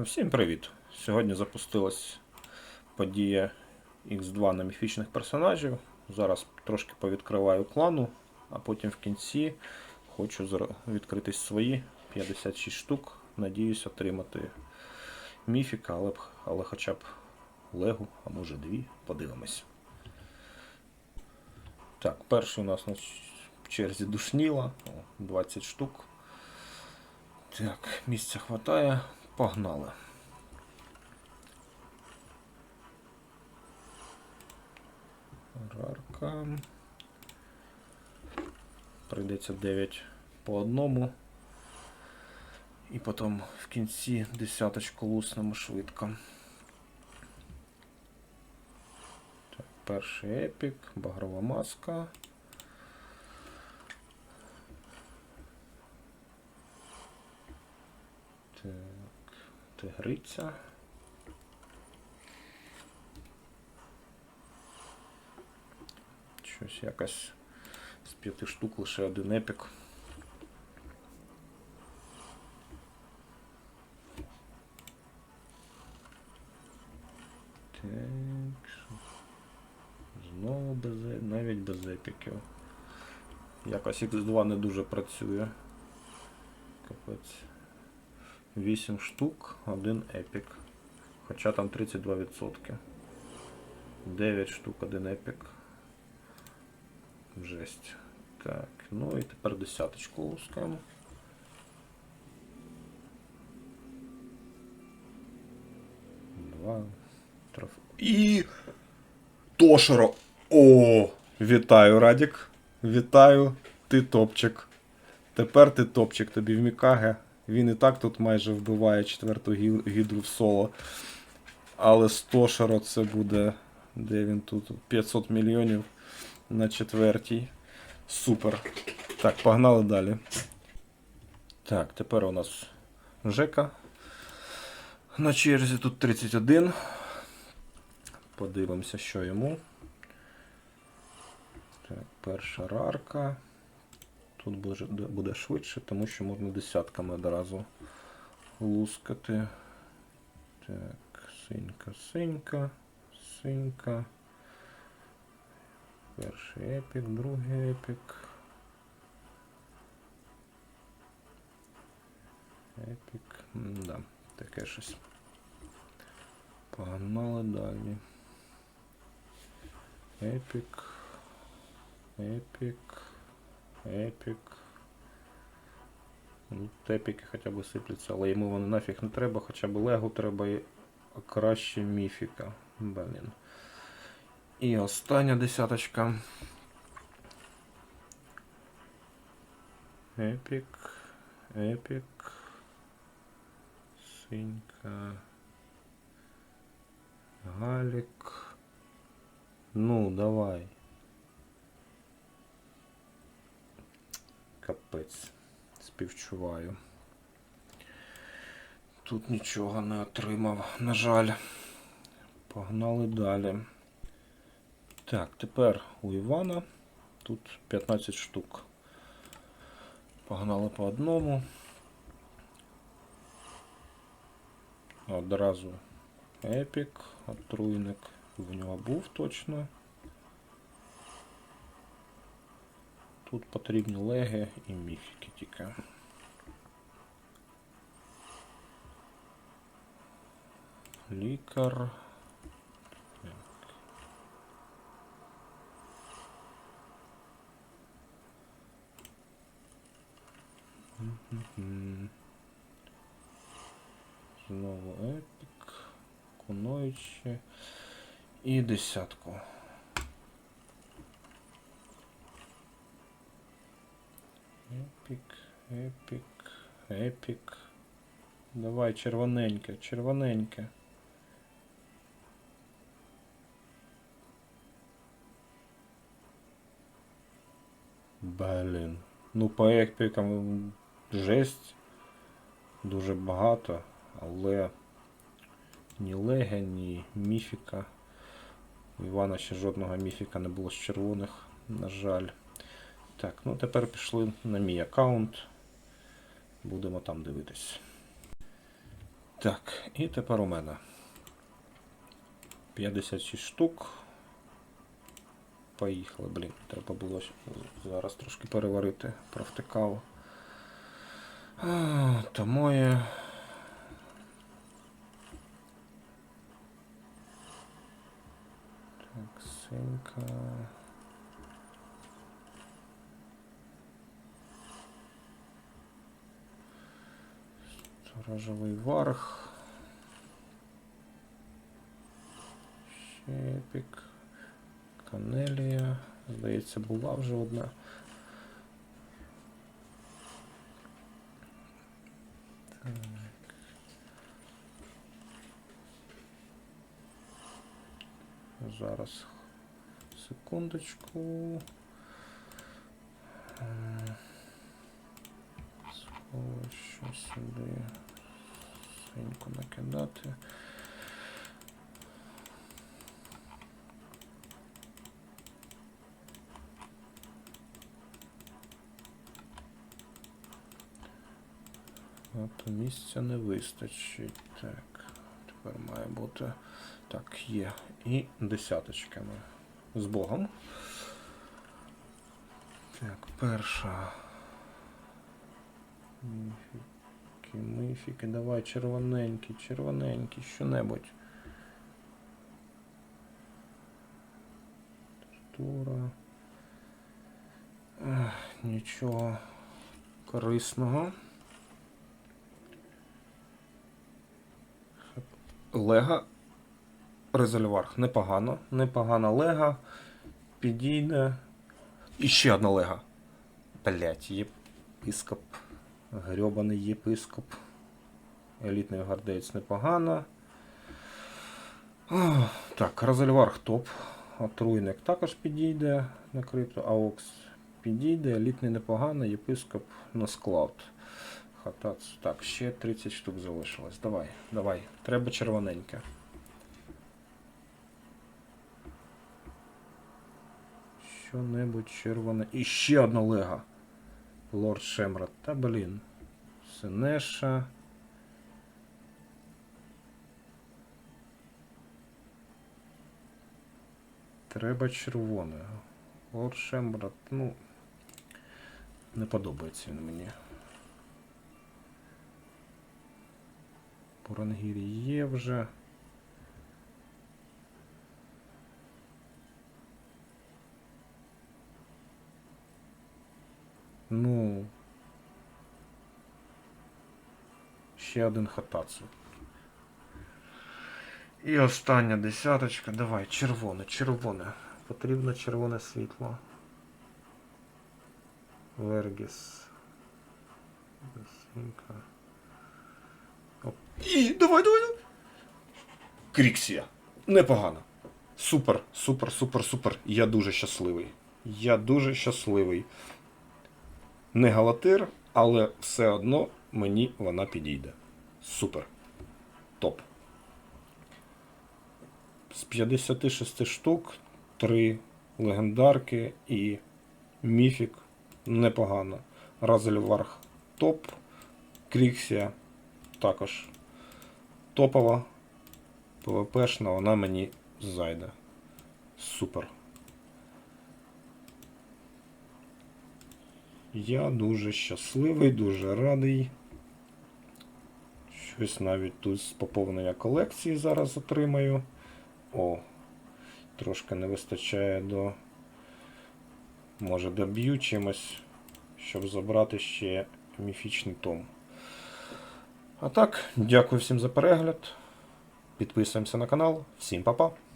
Всім привіт! Сьогодні запустилась подія X2 на міфічних персонажів. Зараз трошки повідкриваю клану, а потім в кінці хочу відкрити свої 56 штук. Надіюсь отримати міфіка, але, але хоча б легу, а може дві. Подивимось. Так, перший у нас на черзі душніла, 20 штук. Так, місця хватає. Погнали. Рарка. Прийдеться 9 по одному. І потім в кінці десяточку луснемо швидко. Так, перший епік, багрова маска. Так, тигриця. Щось якось з п'яти штук лише один епік. Так. Знову без е- навіть без епіків. Якось X2 не дуже працює. Капець. 8 штук, один епік. Хоча там 32%. 9 штук, один епік. Жесть. Так, ну і тепер десяточку лускаємо. Два. Троф... І. Тошеро! О! Вітаю, Радік. Вітаю, ти топчик. Тепер ти топчик, тобі в Мікаге. Він і так тут майже вбиває четверту гідру в соло. Але з Тошеро це буде. Де він тут? 500 мільйонів на четвертій. Супер. Так, погнали далі. Так, тепер у нас Жека. На черзі тут 31. Подивимося, що йому. Так, перша рарка. Тут буде, швидше, тому що можна десятками одразу лускати. Так, синька, синька, синька. Перший епік, другий епік. Епік. Да, таке щось. Погнали далі. Епік. Епік. Епік. Ну, епіки хоча б сипляться, але йому вони нафіг не треба, хоча б легу треба і краще міфіка. Блін. І остання десяточка. Епік. Епік. Синька. Галік. Ну, давай. Капець. Співчуваю. Тут нічого не отримав, на жаль. Погнали далі. Так, тепер у Івана тут 15 штук. Погнали по одному. Одразу епік, отруйник. В нього був точно. Тут потрібні леги і міфіки тільки. Лікар. Знову епік, куноючи і десятку. Епік, епік, епік. Давай, червоненьке, червоненьке. Блін. Ну, по епікам жесть. Дуже багато, але ні леге, ні міфіка. У Івана ще жодного міфіка не було з червоних, на жаль. Так, ну тепер пішли на мій аккаунт. Будемо там дивитись. Так, і тепер у мене 56 штук. Поїхали, блін, треба було зараз трошки переварити, провтикав. А, То моє. Так, синька. Сторожовий варх. Щепік. Канелія. Здається, була вже одна. Так. Зараз секундочку. Що сюди синьку накидати. От місця не вистачить. Так, тепер має бути. Так, є. І десяточками. З Богом. Так, перша. Міфіки, мифіки, давай, червоненький, червоненький, що-небудь. Тура. Ех, Нічого корисного. Лега. Резольварх. Непогано. Непогана лега. Підійде. І ще одна лега. Блять, єпископ. Грьобаний єпископ. Елітний гвардеєць непогано. Так, Розельварх топ. Отруйник також підійде на крипто. Аокс підійде. Елітний непогано, єпископ на склад. Хатац. Так, ще 30 штук залишилось. Давай, давай. Треба червоненьке. Що-небудь червоне. І ще одна лега. Лорд Шемрат. Та блін. Синеша. Треба червоне. Лорд Шемрат, ну. Не подобається він мені. Порангірі є вже. Ну. Ще один хатацу. І остання десяточка. Давай, червоне, червоне. Потрібно червоне світло. Вергіс. Синька. І давай. давай. Кріксія. Непогано. Супер, супер, супер, супер. Я дуже щасливий. Я дуже щасливий. Не галатир, але все одно мені вона підійде. Супер. Топ. З 56 штук, 3 легендарки і міфік непогано. Разельварх топ. Кріксія також топова. ПВПшна, вона мені зайде. Супер. Я дуже щасливий, дуже радий. Щось навіть тут з поповнення колекції зараз отримаю. О, трошки не вистачає до. Може доб'ю чимось, щоб забрати ще міфічний том. А так, дякую всім за перегляд. Підписуємося на канал. Всім па-па!